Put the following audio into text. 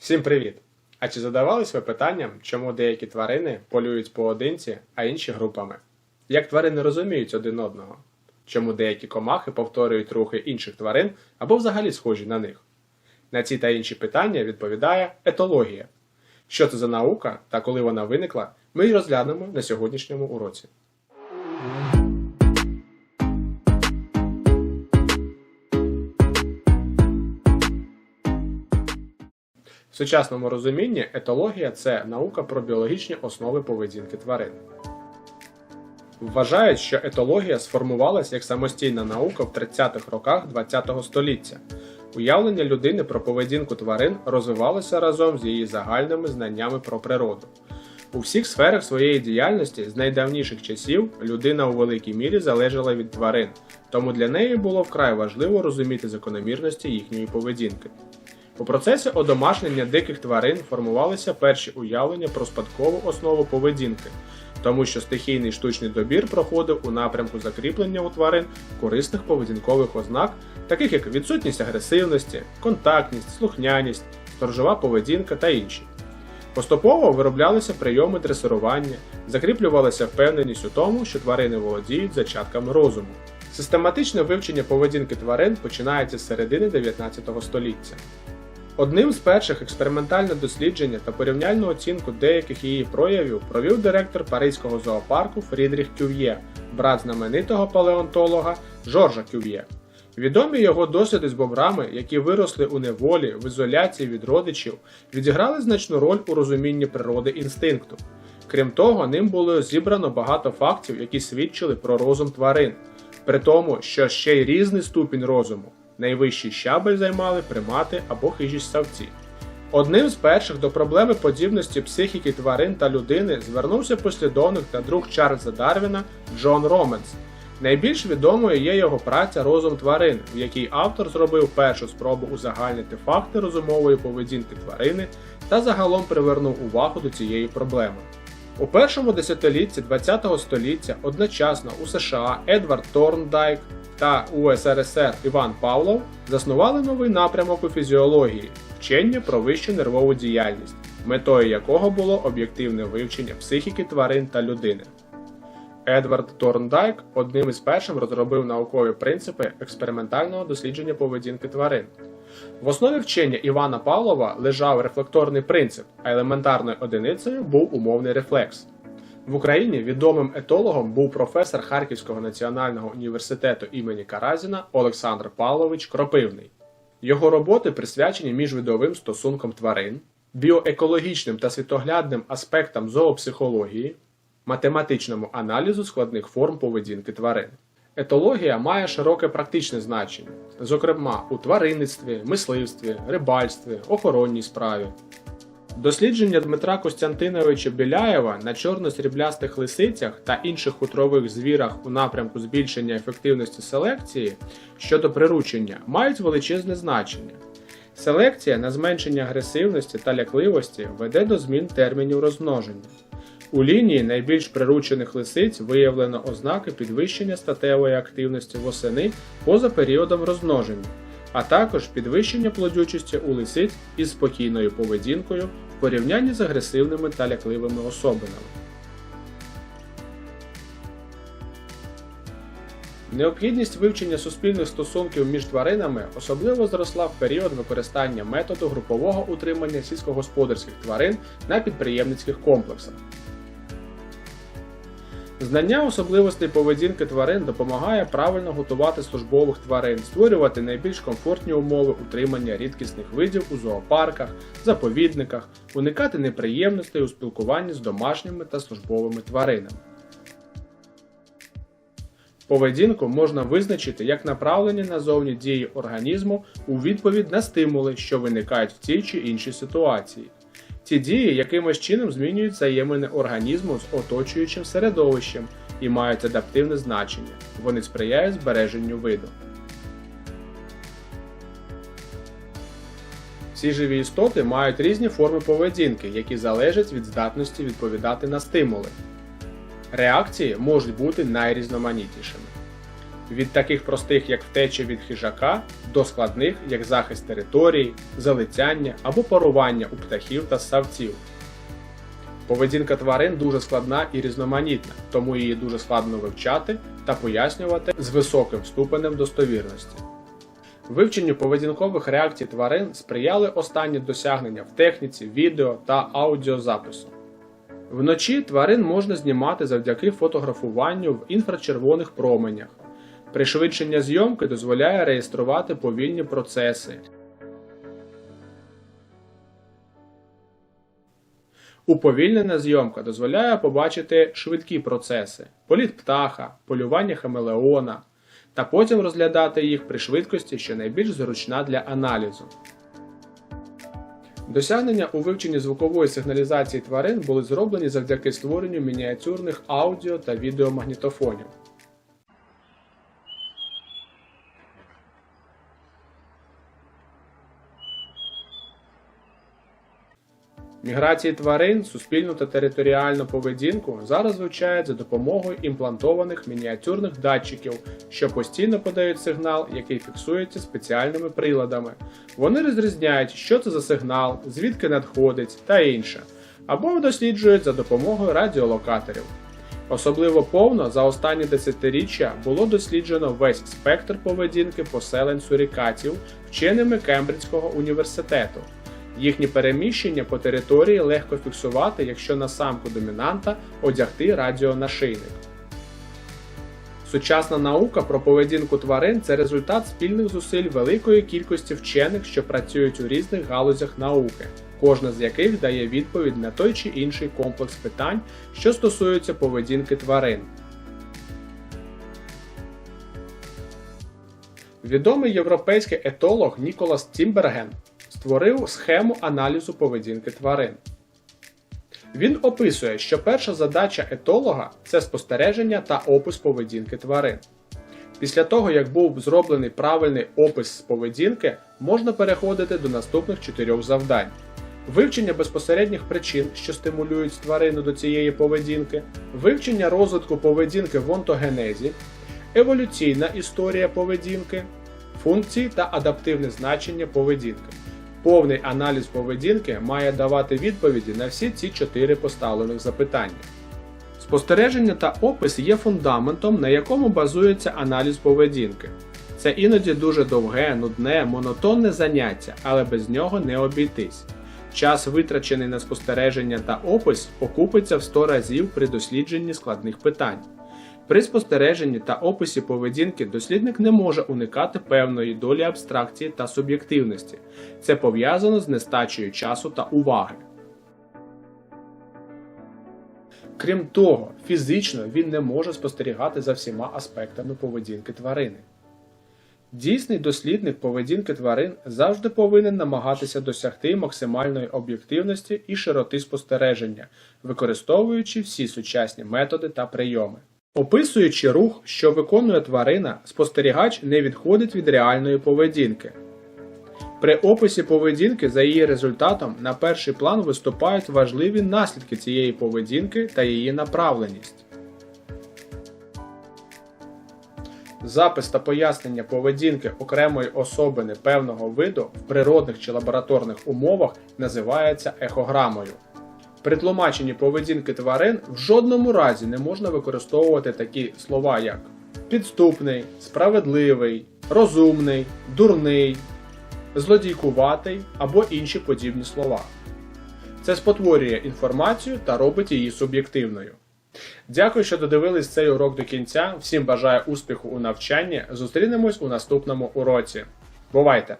Всім привіт! А чи задавались ви питанням, чому деякі тварини полюють поодинці, а інші групами? Як тварини розуміють один одного? Чому деякі комахи повторюють рухи інших тварин або взагалі схожі на них? На ці та інші питання відповідає етологія. Що це за наука та коли вона виникла, ми й розглянемо на сьогоднішньому уроці. Сучасному розумінні етологія це наука про біологічні основи поведінки тварин. Вважають, що етологія сформувалася як самостійна наука в 30-х роках ХХ століття. Уявлення людини про поведінку тварин розвивалося разом з її загальними знаннями про природу. У всіх сферах своєї діяльності з найдавніших часів людина у великій мірі залежала від тварин, тому для неї було вкрай важливо розуміти закономірності їхньої поведінки. У процесі одомашнення диких тварин формувалися перші уявлення про спадкову основу поведінки, тому що стихійний штучний добір проходив у напрямку закріплення у тварин корисних поведінкових ознак, таких як відсутність агресивності, контактність, слухняність, сторожова поведінка та інші. Поступово вироблялися прийоми дресирування, закріплювалася впевненість у тому, що тварини володіють зачатками розуму. Систематичне вивчення поведінки тварин починається з середини 19 століття. Одним з перших експериментальне дослідження та порівняльну оцінку деяких її проявів провів директор Паризького зоопарку Фрідріх Кюв'є, брат знаменитого палеонтолога Жоржа Кюв'є. Відомі його досліди з бобрами, які виросли у неволі в ізоляції від родичів, відіграли значну роль у розумінні природи інстинкту. Крім того, ним було зібрано багато фактів, які свідчили про розум тварин, при тому, що ще й різний ступінь розуму. Найвищий щабель займали примати або хижі ссавці. Одним з перших до проблеми подібності психіки тварин та людини звернувся послідовник та друг Чарльза Дарвіна Джон Роменс. Найбільш відомою є його праця Розум тварин, в якій автор зробив першу спробу узагальнити факти розумової поведінки тварини та загалом привернув увагу до цієї проблеми. У першому десятилітті ХХ століття одночасно у США Едвард Торндайк та УСРСР Іван Павлов заснували новий напрямок у фізіології вчення про вищу нервову діяльність, метою якого було об'єктивне вивчення психіки тварин та людини. Едвард Торндайк одним із першим розробив наукові принципи експериментального дослідження поведінки тварин. В основі вчення Івана Павлова лежав рефлекторний принцип, а елементарною одиницею був умовний рефлекс. В Україні відомим етологом був професор Харківського національного університету імені Каразіна Олександр Павлович Кропивний. Його роботи присвячені міжвидовим стосункам тварин, біоекологічним та світоглядним аспектам зоопсихології, математичному аналізу складних форм поведінки тварин. Етологія має широке практичне значення, зокрема у тваринництві, мисливстві, рибальстві, охоронній справі. Дослідження Дмитра Костянтиновича Біляєва на чорно-сріблястих лисицях та інших хутрових звірах у напрямку збільшення ефективності селекції щодо приручення мають величезне значення. Селекція на зменшення агресивності та лякливості веде до змін термінів розмноження. У лінії найбільш приручених лисиць виявлено ознаки підвищення статевої активності восени поза періодом розмноження, а також підвищення плодючості у лисиць із спокійною поведінкою порівнянні з агресивними та лякливими особинами. Необхідність вивчення суспільних стосунків між тваринами особливо зросла в період використання методу групового утримання сільськогосподарських тварин на підприємницьких комплексах. Знання особливостей поведінки тварин допомагає правильно готувати службових тварин, створювати найбільш комфортні умови утримання рідкісних видів у зоопарках, заповідниках, уникати неприємностей у спілкуванні з домашніми та службовими тваринами. Поведінку можна визначити як направлення назовні дії організму у відповідь на стимули, що виникають в тій чи іншій ситуації. Ці дії якимось чином змінюють взаємини організму з оточуючим середовищем і мають адаптивне значення. Вони сприяють збереженню виду. Всі живі істоти мають різні форми поведінки, які залежать від здатності відповідати на стимули. Реакції можуть бути найрізноманітнішими. Від таких простих, як втеча від хижака, до складних, як захист території, залицяння або парування у птахів та ссавців. Поведінка тварин дуже складна і різноманітна, тому її дуже складно вивчати та пояснювати з високим ступенем достовірності. Вивченню поведінкових реакцій тварин сприяли останні досягнення в техніці, відео та аудіозапису. Вночі тварин можна знімати завдяки фотографуванню в інфрачервоних променях. Пришвидшення зйомки дозволяє реєструвати повільні процеси. Уповільнена зйомка дозволяє побачити швидкі процеси, політ птаха, полювання хамелеона, та потім розглядати їх при швидкості, що найбільш зручна для аналізу. Досягнення у вивченні звукової сигналізації тварин були зроблені завдяки створенню мініатюрних аудіо та відеомагнітофонів. Міграції тварин, суспільну та територіальну поведінку зараз вивчають за допомогою імплантованих мініатюрних датчиків, що постійно подають сигнал, який фіксується спеціальними приладами. Вони розрізняють, що це за сигнал, звідки надходить та інше, або досліджують за допомогою радіолокаторів. Особливо повно за останні десятиріччя було досліджено весь спектр поведінки поселень сурікатів вченими Кембриджського університету. Їхні переміщення по території легко фіксувати, якщо на самку домінанта одягти радіонашийник. Сучасна наука про поведінку тварин це результат спільних зусиль великої кількості вчених, що працюють у різних галузях науки, кожна з яких дає відповідь на той чи інший комплекс питань, що стосуються поведінки тварин. Відомий європейський етолог Ніколас Тімберген створив схему аналізу поведінки тварин. Він описує, що перша задача етолога це спостереження та опис поведінки тварин. Після того, як був зроблений правильний опис поведінки, можна переходити до наступних чотирьох завдань: вивчення безпосередніх причин, що стимулюють тварину до цієї поведінки, вивчення розвитку поведінки в онтогенезі, еволюційна історія поведінки, функції та адаптивне значення поведінки. Повний аналіз поведінки має давати відповіді на всі ці чотири поставлених запитання. Спостереження та опис є фундаментом, на якому базується аналіз поведінки. Це іноді дуже довге, нудне, монотонне заняття, але без нього не обійтись. Час, витрачений на спостереження та опис, окупиться в 100 разів при дослідженні складних питань. При спостереженні та описі поведінки дослідник не може уникати певної долі абстракції та суб'єктивності. Це пов'язано з нестачею часу та уваги. Крім того, фізично він не може спостерігати за всіма аспектами поведінки тварини. Дійсний дослідник поведінки тварин завжди повинен намагатися досягти максимальної об'єктивності і широти спостереження, використовуючи всі сучасні методи та прийоми. Описуючи рух, що виконує тварина, спостерігач не відходить від реальної поведінки. При описі поведінки за її результатом на перший план виступають важливі наслідки цієї поведінки та її направленість. Запис та пояснення поведінки окремої особини певного виду в природних чи лабораторних умовах називається ехограмою. При тлумаченні поведінки тварин в жодному разі не можна використовувати такі слова, як підступний, справедливий, розумний, дурний, злодійкуватий або інші подібні слова. Це спотворює інформацію та робить її суб'єктивною. Дякую, що додивились цей урок до кінця. Всім бажаю успіху у навчанні. Зустрінемось у наступному уроці. Бувайте!